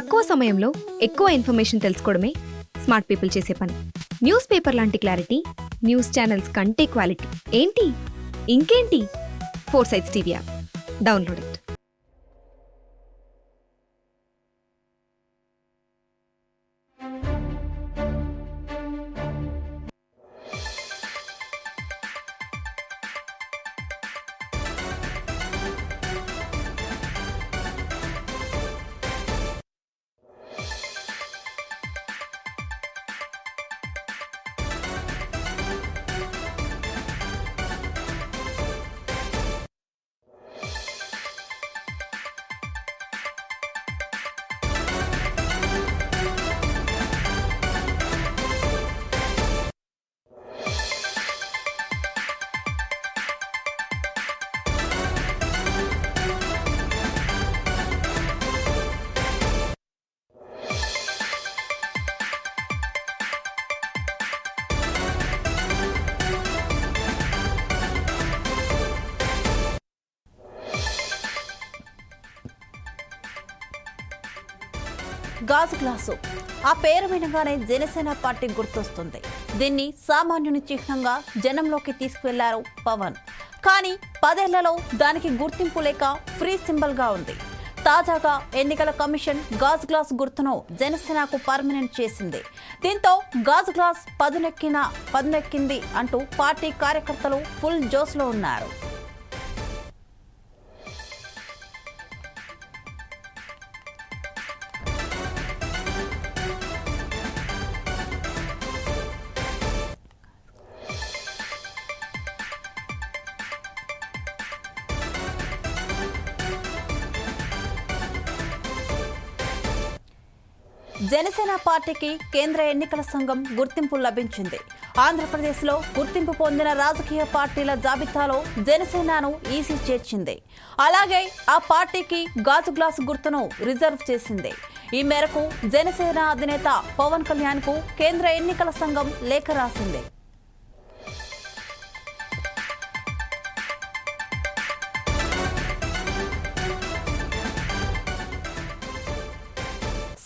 తక్కువ సమయంలో ఎక్కువ ఇన్ఫర్మేషన్ తెలుసుకోవడమే స్మార్ట్ పీపుల్ చేసే పని. న్యూస్ పేపర్ లాంటి క్లారిటీ న్యూస్ ఛానల్స్ కంటే క్వాలిటీ. ఏంటి? ఇంకేంటి? Four sides TV app. Download it. గాజు గ్లాసు. ఆ పేరు వినగానే జనసేన పార్టీ గుర్తొస్తుంది. దీన్ని సామాన్యుని చిహ్నంగా జనంలోకి తీసుకువెళ్ళారు పవన్. కానీ పదేళ్ళలో దానికి గుర్తింపు లేక ఫ్రీ సింబల్గా ఉంది. తాజాగా ఎన్నికల కమిషన్ గాజు గ్లాస్ గుర్తును జనసేనకు పర్మనెంట్ చేసింది. దీంతో గాజు గ్లాస్ పదునెక్కిన పదునెక్కింది అంటూ పార్టీ కార్యకర్తలు ఫుల్ జోష్లో ఉన్నారు. జనసేన పార్టీకి కేంద్ర ఎన్నికల సంఘం గుర్తింపు లభించింది. ఆంధ్రప్రదేశ్లో గుర్తింపు పొందిన రాజకీయ పార్టీల జాబితాలో జనసేనను ఈసీ చేర్చింది. అలాగే ఆ పార్టీకి గాజు గ్లాసు గుర్తును రిజర్వ్ చేసింది. ఈ మేరకు జనసేన అధినేత పవన్ కళ్యాణ్కు కేంద్ర ఎన్నికల సంఘం లేఖ రాసింది.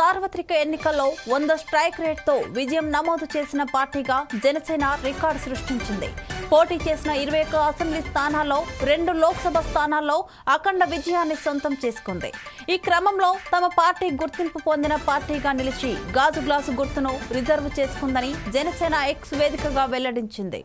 సార్వత్రిక ఎన్నికల్లో వంద స్ట్రైక్ రేట్తో విజయం నమోదు చేసిన పార్టీగా జనసేన రికార్డు సృష్టించింది. పోటీ చేసిన ఇరవై ఒక్క అసెంబ్లీ స్థానాల్లో రెండు లోక్సభ స్థానాల్లో అఖండ విజయాన్ని సొంతం చేసుకుంది. ఈ క్రమంలో తమ పార్టీ గుర్తింపు పొందిన పార్టీగా నిలిచి గాజు గ్లాసు గుర్తును రిజర్వ్ చేసుకుందని జనసేన ఎక్స్ వేదికగా వెల్లడించింది.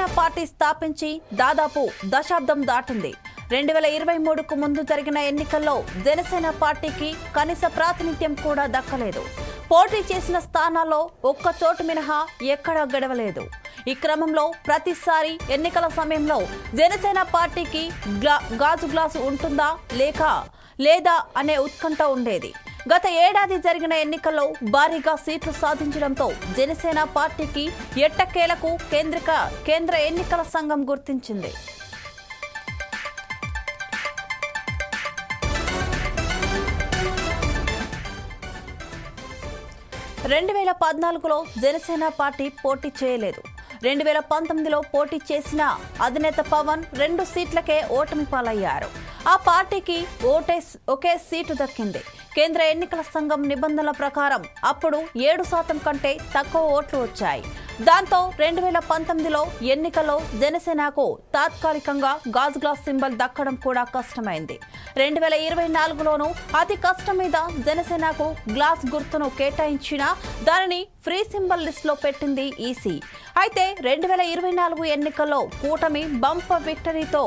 జనసేన పార్టీ స్థాపించి దాదాపు దశాబ్దం దాటింది. రెండు వేల ఇరవై మూడుకు ముందు జరిగిన ఎన్నికల్లో జనసేన పార్టీకి కనీస ప్రాతినిధ్యం కూడా దక్కలేదు. పోటీ చేసిన స్థానాల్లో ఒక్క చోటు మినహా ఎక్కడా గడవలేదు. ఈ క్రమంలో ప్రతిసారి ఎన్నికల సమయంలో జనసేన పార్టీకి గ్లా- గాజు గ్లాసు ఉంటుందా లేక లేదా అనే ఉత్కంఠ ఉండేది. గత ఏడాది జరిగిన ఎన్నికల్లో భారీగా సీట్లు సాధించడంతో జనసేన పార్టీకి ఎట్టకేలకు కేంద్రిక కేంద్ర ఎన్నికల సంఘం గుర్తించింది. రెండు వేల పద్నాలుగులో జనసేన పార్టీ పోటీ చేయలేదు. రెండు వేల పంతొమ్మిదిలో పోటీ చేసిన అధినేత పవన్ రెండు సీట్లకే ఓటమి పాలయ్యారు. ఆ పార్టీకి ఓటే ఒకే సీటు దక్కింది. కేంద్ర ఎన్నికల సంఘం నిబంధనల ప్రకారం అప్పుడు ఏడు శాతం కంటే తక్కువ ఓట్లు వచ్చాయి. దాంతో రెండు వేల పంతొమ్మిదిలో ఎన్నికల్లో జనసేనకు తాత్కాలికంగా గాజు గ్లాస్ సింబల్ దక్కడం కూడా కష్టమైంది. రెండు వేల ఇరవై నాలుగులోనూ అతి కష్టం మీద జనసేనకు గ్లాస్ గుర్తును కేటాయించినా దానిని ఫ్రీ సింబల్ లిస్ట్లో పెట్టింది ఈసీ. అయితే రెండు వేల ఇరవై నాలుగు ఎన్నికల్లో కూటమి బంప విక్టరీతో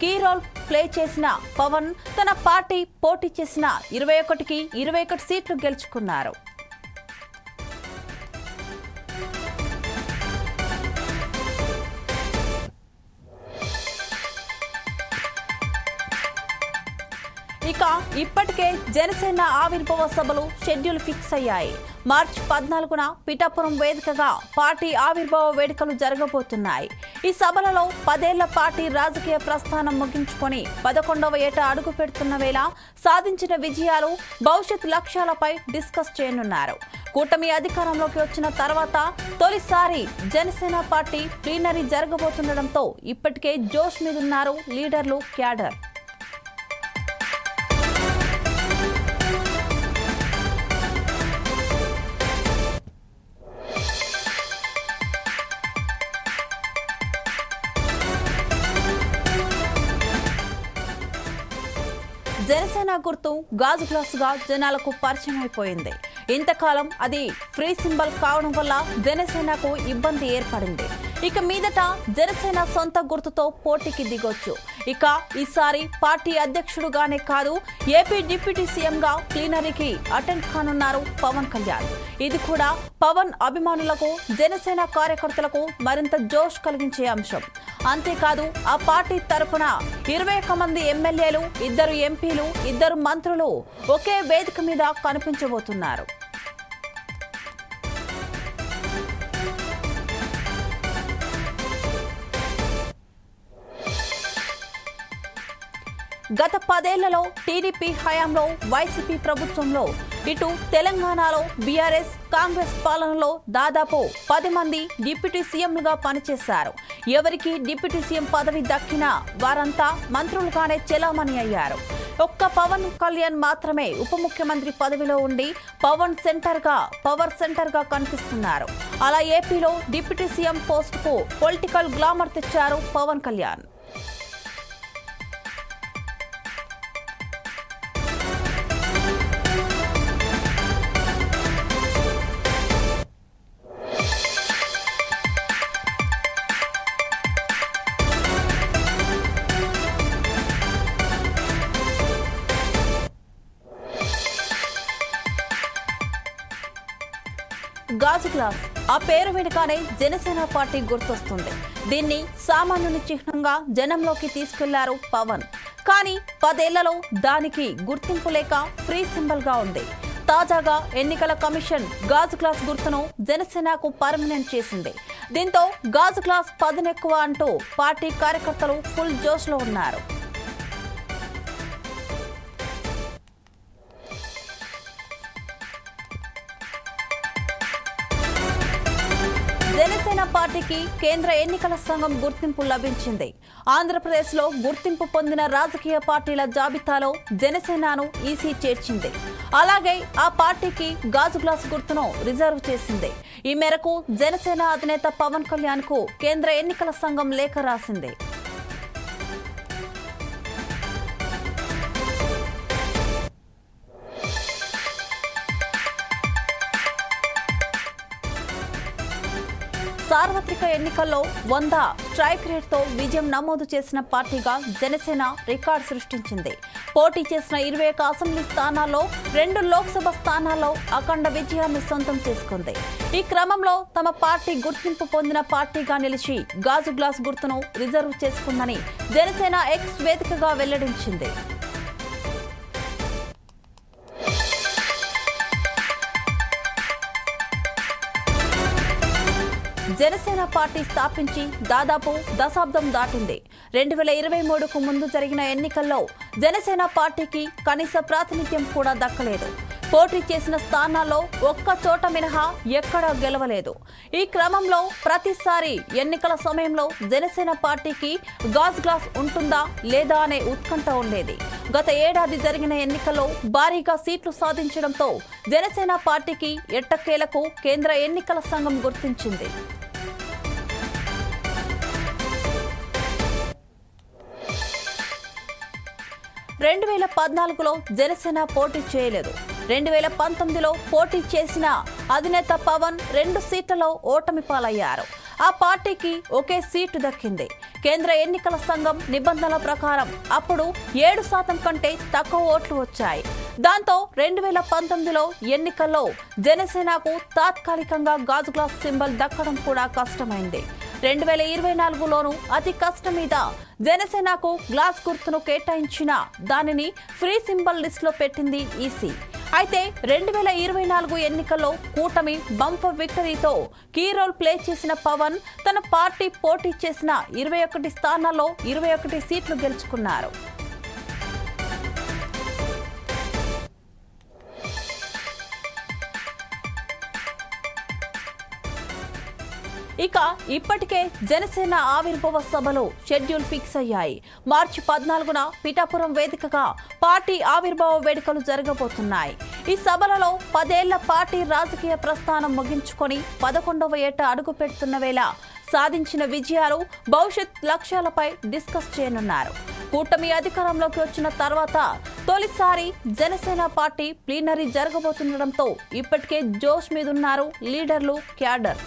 కీ రోల్ ప్లే చేసిన పవన్ తన పార్టీ పోటీ చేసిన ఇరవై ఒకటికి ఇరవై ఒకటి సీట్లు గెలుచుకున్నారు. ఇప్పటికే జనసేన ఆవిర్భావ సభలు షెడ్యూల్ ఫిక్స్ అయ్యాయి. మార్చి పద్నాలుగున పిఠాపురం వేదికగా పార్టీ ఆవిర్భావ వేడుకలు జరగబోతున్నాయి. ఈ సభలలో పదేళ్ళ పార్టీ రాజకీయ ప్రస్థానం ముగించుకొని పదకొండవ ఏట అడుగు పెడుతున్న వేళ సాధించిన విజయాలు భవిష్యత్ లక్ష్యాలపై డిస్కస్ చేయనున్నారు. కూటమి అధికారంలోకి వచ్చిన తర్వాత తొలిసారి జనసేన పార్టీ ప్లీనరీ జరగబోతుండటంతో ఇప్పటికే జోష్ మీదున్నారు లీడర్లు క్యాడర్. జనసేన గుర్తు గాజు గ్లాసుగా జనాలకు పరిచయం అయిపోయింది ఇంతకాలం అది ఫ్రీ సింబల్ కావడం వల్ల జనసేనకు ఇబ్బంది ఏర్పడింది. ఇక మీదట జనసేన సొంత గుర్తుతో పోటీకి దిగొచ్చు. ఇక ఈసారి పార్టీ అధ్యక్షుడుగానే కాదు ఏపీ డిప్యూటీ సీఎంగా ప్లీనరీకి అటెండ్ కానున్నారు పవన్ కళ్యాణ్. ఇది కూడా పవన్ అభిమానులకు జనసేన కార్యకర్తలకు మరింత జోష్ కలిగించే అంశం. అంతేకాదు ఆ పార్టీ తరఫున ఇరవై ఒక్క మంది ఎమ్మెల్యేలు ఇద్దరు ఎంపీలు ఇద్దరు మంత్రులు ఒకే వేదిక మీద కనిపించబోతున్నారు. గత పదేళ్ళలో టీడీపీ హయాంలో వైసీపీ ప్రభుత్వంలో ఇటు తెలంగాణలో బీఆర్ఎస్ కాంగ్రెస్ పాలనలో దాదాపు పది మంది డిప్యూటీ సీఎంలుగా పనిచేశారు. ఎవరికి డిప్యూటీ సీఎం పదవి దక్కినా వారంతా మంత్రులుగానే చెలామణి అయ్యారు. ఒక్క పవన్ కళ్యాణ్ మాత్రమే ఉప ముఖ్యమంత్రి పదవిలో ఉండి పవన్ సెంటర్గా పవర్ సెంటర్గా కనిపిస్తున్నారు. అలా ఏపీలో డిప్యూటీ సీఎం పోస్టుకు పొలిటికల్ గ్లామర్ తెచ్చారు పవన్ కళ్యాణ్. క్లాస్. ఆ పేరు వినగానే జనసేన పార్టీ గుర్తొస్తుంది. దీన్ని సామాన్యుని చిహ్నంగా జనంలోకి తీసుకెళ్ళారు పవన్. కానీ పదేళ్ళలో దానికి గుర్తింపు లేక ఫ్రీ సింబల్గా ఉంది. తాజాగా ఎన్నికల కమిషన్ గాజు గ్లాస్ గుర్తును జనసేనకు పర్మనెంట్ చేసింది. దీంతో గాజు గ్లాస్ పదునెక్కువ అంటూ పార్టీ కార్యకర్తలు ఫుల్ జోష్లో ఉన్నారు. పార్టీకి కేంద్ర ఎన్నికల సంఘం గుర్తింపు లభించింది. ఆంధ్రప్రదేశ్లో గుర్తింపు పొందిన రాజకీయ పార్టీల జాబితాలో జనసేనను ఈసీ చేర్చింది. అలాగే ఆ పార్టీకి గాజు గ్లాస్ గుర్తును రిజర్వ్ చేసింది. ఈ మేరకు జనసేన అధినేత పవన్ కళ్యాణ్కు కేంద్ర ఎన్నికల సంఘం లేఖ రాసింది. సార్వత్రిక ఎన్నికల్లో వంద స్ట్రైక్ రేట్తో విజయం నమోదు చేసిన పార్టీగా జనసేన రికార్డు సృష్టించింది. పోటీ చేసిన ఇరవై ఒక అసెంబ్లీ స్థానాల్లో రెండు లోక్సభ స్థానాల్లో అఖండ విజయాన్ని సొంతం చేసుకుంది. ఈ క్రమంలో తమ పార్టీ గుర్తింపు పొందిన పార్టీగా నిలిచి గాజు గ్లాస్ గుర్తును రిజర్వ్ చేసుకుందని జనసేన ఎక్స్ వేదికగా వెల్లడించింది. జనసేన పార్టీ స్థాపించి దాదాపు దశాబ్దం దాటింది. రెండు వేల ఇరవై మూడుకు ముందు జరిగిన ఎన్నికల్లో జనసేన పార్టీకి కనీస ప్రాతినిధ్యం కూడా దక్కలేదు. పోటీ చేసిన స్థానాల్లో ఒక్క చోట మినహా ఎక్కడా గెలవలేదు. ఈ క్రమంలో ప్రతిసారి ఎన్నికల సమయంలో జనసేన పార్టీకి గాజ్ గ్లాస్ ఉంటుందా లేదా అనే ఉత్కంఠ ఉండేది. గత ఏడాది జరిగిన ఎన్నికల్లో భారీగా సీట్లు సాధించడంతో జనసేన పార్టీకి ఎట్టకేలకు కేంద్ర ఎన్నికల సంఘం గుర్తించింది. రెండు వేల పద్నాలుగులో జనసేన పోటీ చేయలేదు. రెండు వేల పంతొమ్మిదిలో పోటీ చేసిన అధినేత పవన్ రెండు సీట్లలో ఓటమి పాలయ్యారు. ఆ పార్టీకి ఒకే సీటు దక్కింది. కేంద్ర ఎన్నికల సంఘం నిబంధనల ప్రకారం అప్పుడు ఏడు శాతం కంటే తక్కువ ఓట్లు వచ్చాయి. దాంతో రెండు వేల పంతొమ్మిదిలో ఎన్నికల్లో జనసేనకు తాత్కాలికంగా గాజు గ్లాస్ సింబల్ దక్కడం కూడా కష్టమైంది. రెండు వేల ఇరవై నాలుగులోనూ అతి కష్టం మీద జనసేనకు గ్లాస్ గుర్తును కేటాయించిన దానిని ఫ్రీ సింబల్ లిస్టులో పెట్టింది ఈసీ. అయితే రెండు వేల ఇరవై నాలుగు ఎన్నికల్లో కూటమి బంప విక్టరీతో కీ రోల్ ప్లే చేసిన పవన్ తన పార్టీ పోటీ చేసిన ఇరవై ఒకటి స్థానాల్లో ఇరవై ఒకటి సీట్లు గెలుచుకున్నారు. ఇక ఇప్పటికే జనసేన ఆవిర్భావ సభలు షెడ్యూల్ ఫిక్స్ అయ్యాయి. మార్చి పద్నాలుగున పిఠాపురం వేదికగా పార్టీ ఆవిర్భావ వేడుకలు జరగబోతున్నాయి. ఈ సభలలో పదేళ్ళ పార్టీ రాజకీయ ప్రస్థానం ముగించుకొని పదకొండవ ఏట అడుగు పెడుతున్న వేళ సాధించిన విజయాలు భవిష్యత్ లక్ష్యాలపై డిస్కస్ చేయనున్నారు. కూటమి అధికారంలోకి వచ్చిన తర్వాత తొలిసారి జనసేన పార్టీ ప్లీనరీ జరగబోతుండటంతో ఇప్పటికే జోష్ మీదున్నారు లీడర్లు క్యాడర్.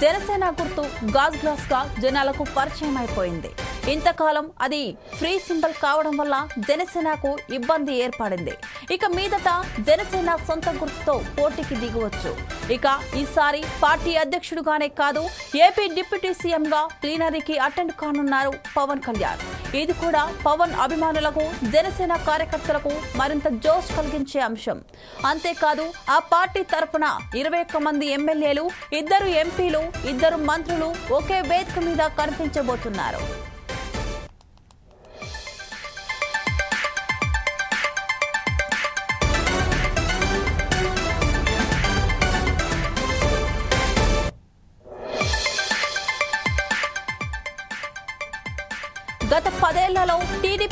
జనసేన గుర్తు గాజ్ గ్లాస్గా జనాలకు పరిచయం అయిపోయింది ఇంతకాలం అది ఫ్రీ సింబల్ కావడం వల్ల జనసేనకు ఇబ్బంది ఏర్పడింది. ఇక మీదట జనసేన సొంత గుర్తుతో పోటీకి దిగవచ్చు. ఇక ఈసారి పార్టీ అధ్యక్షుడుగానే కాదు ఏపీ డిప్యూటీ సీఎం గా ప్లీనరీకి అటెండ్ కానున్నారు పవన్ కళ్యాణ్. ఇది కూడా పవన్ అభిమానులకు జనసేన కార్యకర్తలకు మరింత జోష్ కలిగించే అంశం. అంతేకాదు ఆ పార్టీ తరఫున ఇరవై ఒక్క మంది ఎమ్మెల్యేలు ఇద్దరు ఎంపీలు ఇద్దరు మంత్రులు ఒకే వేదిక మీద కనిపించబోతున్నారు.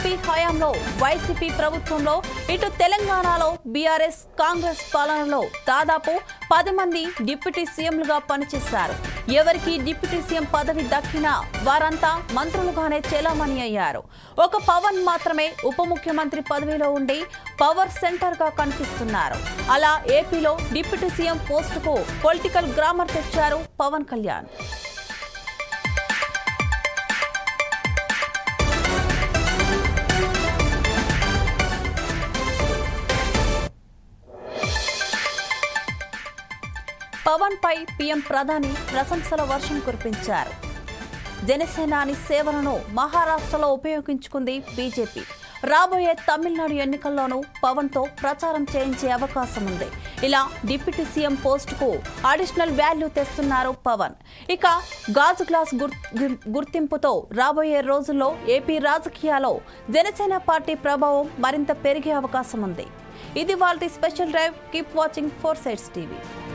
టీడీపీ హయాంలో వైసీపీ ప్రభుత్వంలో ఇటు తెలంగాణలో బీఆర్ఎస్ కాంగ్రెస్ పాలనలో దాదాపు పది మంది డిప్యూటీ సీఎంలుగా పనిచేశారు. ఎవరికి డిప్యూటీ సీఎం పదవి దక్కినా వారంతా మంత్రులుగానే చెలామణి అయ్యారు. ఒక పవన్ మాత్రమే ఉప ముఖ్యమంత్రి పదవిలో ఉండి పవర్ సెంటర్గా కనిపిస్తున్నారు. అలా ఏపీలో డిప్యూటీ సీఎం పోస్టుకు పొలిటికల్ గ్రామర్ తెచ్చారు పవన్ కళ్యాణ్. పవన్ పై పీఎం ప్రధాని ప్రశంసల వర్షం కురిపించారు. జనసేనాని సేవలను మహారాష్ట్రలో ఉపయోగించుకుంది బీజేపీ. రాబోయే తమిళనాడు ఎన్నికల్లోనూ పవన్తో ప్రచారం చేయించే అవకాశం ఉంది. ఇలా డిప్యూటీ సీఎం పోస్టుకు అడిషనల్ వాల్యూ తెస్తున్నారు పవన్. ఇక గాజు గ్లాస్ గుర్- గుర్తింపుతో రాబోయే రోజుల్లో ఏపీ రాజకీయాల్లో జనసేన పార్టీ ప్రభావం మరింత పెరిగే అవకాశం ఉంది. ఇది వాళ్ళ special drive keep watching four sides TV.